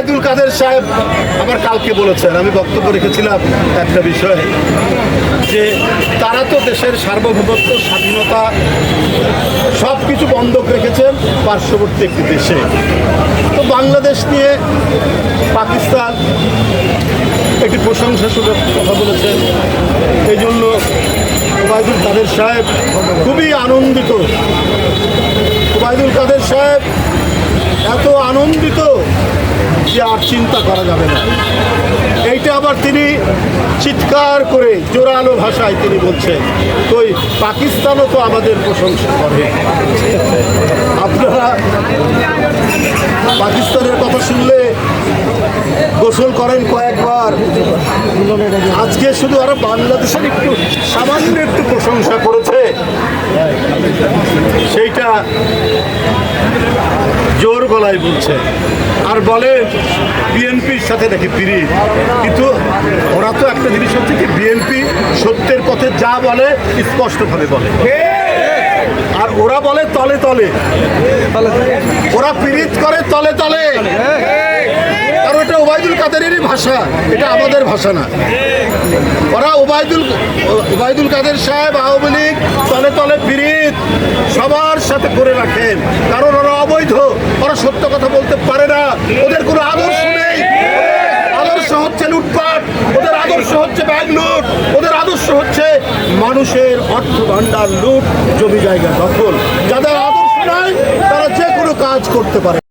কাদের সাহেব আমার কালকে বলেছেন, আমি বক্তব্য রেখেছিলাম একটা বিষয়ে, যে তারা তো দেশের সার্বভৌমত্ব, স্বাধীনতা সব কিছু বন্ধক রেখেছেন পার্শ্ববর্তী একটি দেশে। তো বাংলাদেশ নিয়ে পাকিস্তান একটি প্রশংসাসূচক কথা বলেছেন। এই জন্য ওবায়দুল কাদের সাহেব খুবই আনন্দিত। ওবায়দুল কাদের সাহেব এত আনন্দিত যে আর চিন্তা করা যাবে না। এইটা আবার তিনি চিৎকার করে জোরালো ভাষায় তিনি বলছেন ওই পাকিস্তানও তো আমাদের প্রশংসা করে। আপনারা পাকিস্তানের কথা শুনলে গোসল করেন কয়েকবার। আজকে শুধু আরও বাংলাদেশের একটু সামান্য একটু প্রশংসা করেছে। সেইটা জোর গলায় বলছে। আর বলে, বিএনপির সাথে নাকি পিড়ি কিন্তু ওরা তো একটা জিনিস হচ্ছে কি, বিএনপি সত্যের পথে যা বলে, স্পষ্টভাবে বলে। আর ওরা বলে তলে তলে। ওরা পীড়িত করে তলে তলে। কারণ এটা ওবায়দুল কাদেরেরই ভাষা, এটা আমাদের ভাষা না। ওরা ওবায়দুল ওবায়দুল কাদের সাহেব আওয়ামী লীগ তলে তলে পীড়িত, সবার সাথে করে রাখেন। কারণ ওরা অবৈধ। ওরা সত্য কথা বলতে পারে না। ওদের কোনো আদর্শ নেই। আদর্শ হচ্ছে লুটপাট। ওদের আদর্শ হচ্ছে ব্যাগ লুট। ওদের আদর্শ হচ্ছে মানুষের অর্থ ভাণ্ডার লুট, জমি জায়গা দখল। যাদের আদর্শ নাই, তারা যে কোনো কাজ করতে পারে।